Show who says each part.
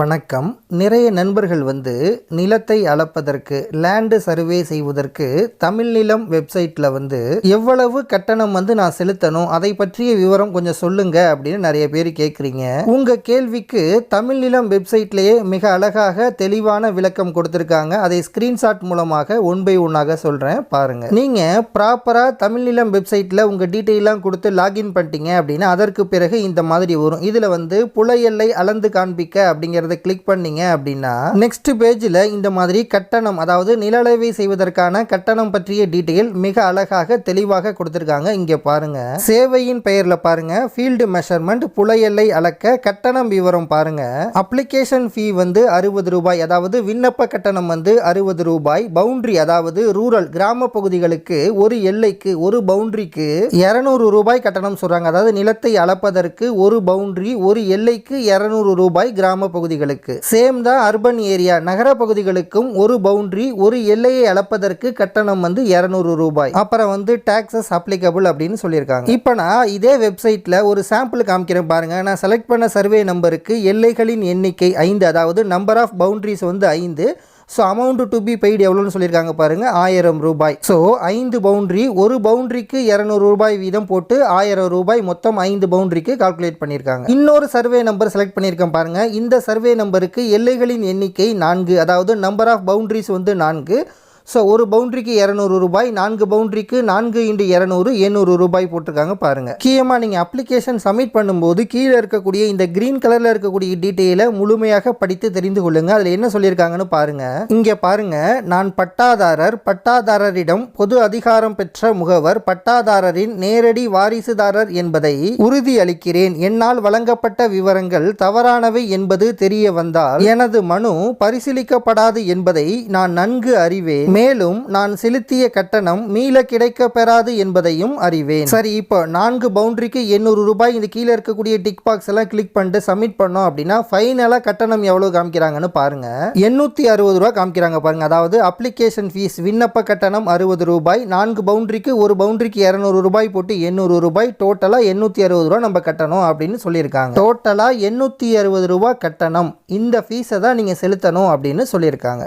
Speaker 1: வணக்கம். நிறைய நண்பர்கள் வந்து நிலத்தை அளப்பதற்கு லேண்டு சர்வே செய்வதற்கு தமிழ் நிலம் வெப்சைட்டில் வந்து எவ்வளவு கட்டணம் வந்து நான் செலுத்தணும் அதை பற்றிய விவரம் கொஞ்சம் சொல்லுங்க அப்படின்னு நிறைய பேர் கேட்குறீங்க உங்கள் கேள்விக்கு தமிழ் நிலம் வெப்சைட்லேயே மிக அழகாக தெளிவான விளக்கம் கொடுத்துருக்காங்க. அதை ஸ்க்ரீன்ஷாட் மூலமாக ஒன் பை ஒன்னாக சொல்கிறேன் பாருங்கள் நீங்கள் ப்ராப்பராக தமிழ் நிலம் வெப்சைட்டில் உங்கள் டீட்டெயிலாம் கொடுத்து லாகின் பண்ணிட்டீங்க அப்படின்னா அதற்கு பிறகு இந்த மாதிரி வரும். இதில் வந்து புலையெல்லை அளந்து காண்பிக்க அப்படிங்கிற அப்படிங்கிறத கிளிக் பண்ணீங்க அப்படின்னா நெக்ஸ்ட் பேஜில் இந்த மாதிரி கட்டணம் அதாவது நிலளவை செய்வதற்கான கட்டணம் பற்றிய டீட்டெயில் மிக அழகாக தெளிவாக கொடுத்துருக்காங்க. இங்க பாருங்க. சேவையின் பெயர்ல பாருங்க. ஃபீல்டு மெஷர்மெண்ட் புலையெல்லை அளக்க கட்டணம் விவரம் பாருங்க. அப்ளிகேஷன் ஃபீ வந்து அறுபது ரூபாய் அதாவது விண்ணப்ப கட்டணம் வந்து அறுபது ரூபாய். பவுண்டரி அதாவது ரூரல் கிராம பகுதிகளுக்கு ஒரு எல்லைக்கு ஒரு பவுண்டரிக்கு இருநூறு ரூபாய் கட்டணம் சொல்றாங்க. அதாவது நிலத்தை அளப்பதற்கு ஒரு பவுண்டரி ஒரு எல்லைக்கு இருநூறு ரூபாய் கிராம பகுதிகளுக்கு. சேம் தான் அர்பன் ஏரியா. நகர பகுதிகளுக்கும் ஒரு பவுண்டரி ஒரு எல்லையை அளப்பதற்கு கட்டணம் வந்து இருநூறு ரூபாய். அப்புறம் வந்து டாக்ஸஸ் அப்ளிகபிள் அப்படின்னு சொல்லியிருக்காங்க. இப்போ நான் இதே வெப்சைட்டில் ஒரு சாம்பிள் காமிக்கிறேன் பாருங்க. நான் செலக்ட் பண்ண சர்வே நம்பருக்கு எல்லைகளின் எண்ணிக்கை ஐந்து அதாவது நம்பர் ஆஃப் பவுண்டரிஸ் வந்து ஐந்து so amount to be paid எவ்வளோன்னு சொல்லியிருக்காங்க பாருங்க. ஆயிரம் ரூபாய். ஸோ ஐந்து பவுண்டரி ஒரு பவுண்ட்ரிக்கு இரநூறு ரூபாய் வீதம் போட்டு ஆயிரம் ரூபாய் மொத்தம் ஐந்து பவுண்டரிக்கு கால்குலேட் பண்ணியிருக்காங்க. இன்னொரு சர்வே நம்பர் செலக்ட் பண்ணியிருக்கேன் பாருங்க. இந்த சர்வே நம்பருக்கு எல்லைகளின் எண்ணிக்கை நான்கு அதாவது நம்பர் ஆஃப் பவுண்டரிஸ் வந்து நான்கு. ஸோ ஒரு பவுண்ட்ரிக்கு இரநூறு ரூபாய் நான்கு பவுண்ட்ரிக்கு நான்கு இன்டு இரநூறு எண்ணூறு ரூபாய் போட்டிருக்காங்க பாருங்கள் முக்கியமாக நீங்கள் அப்ளிகேஷன் சப்மிட் பண்ணும்போது கீழே இருக்கக்கூடிய இந்த கிரீன் கலரில் இருக்கக்கூடிய டீட்டெயிலை முழுமையாக படித்து தெரிந்து கொள்ளுங்கள் அதில் என்ன சொல்லியிருக்காங்கன்னு பாருங்கள் இங்கே பாருங்க நான் பட்டாதாரர் பட்டாதாரரிடம் பொது அதிகாரம் பெற்ற முகவர் பட்டாதாரரின் நேரடி வாரிசுதாரர் என்பதை உறுதி அளிக்கிறேன். என்னால் வழங்கப்பட்ட விவரங்கள் தவறானவை என்பது தெரிய வந்தால் எனது மனு பரிசீலிக்கப்படாது என்பதை நான் நன்கு அறிவேன். மேலும் நான் செலுத்திய கட்டணம் மீள கிடைக்க பெறாது என்பதையும் அறிவேன். சரி இப்போ நான்கு பவுண்டரிக்கு எண்ணூறு ரூபாய் இந்த கீழே இருக்கக்கூடிய டிக் பாக்ஸ் எல்லாம் கிளிக் பண்ணிட்டு சப்மிட் பண்ணோம் அப்படின்னா ஃபைனலாக கட்டணம் எவ்வளோ காமிக்கிறாங்கன்னு பாருங்க. எண்ணூற்றி அறுபது ரூபா காமிக்கிறாங்க பாருங்க. அதாவது அப்ளிகேஷன் ஃபீஸ் விண்ணப்ப கட்டணம் அறுபது ரூபாய். நான்கு பவுண்டரிக்கு ஒரு பவுண்டரிக்கு இரநூறு ரூபாய் போட்டு எண்ணூறு ரூபாய். டோட்டலாக எண்ணூற்றி அறுபது ரூபா நம்ம கட்டணும் அப்படின்னு சொல்லியிருக்காங்க. டோட்டலாக எண்ணூற்றி அறுபது ரூபாய் கட்டணம். இந்த ஃபீஸை தான் நீங்கள் செலுத்தணும் அப்படின்னு சொல்லியிருக்காங்க.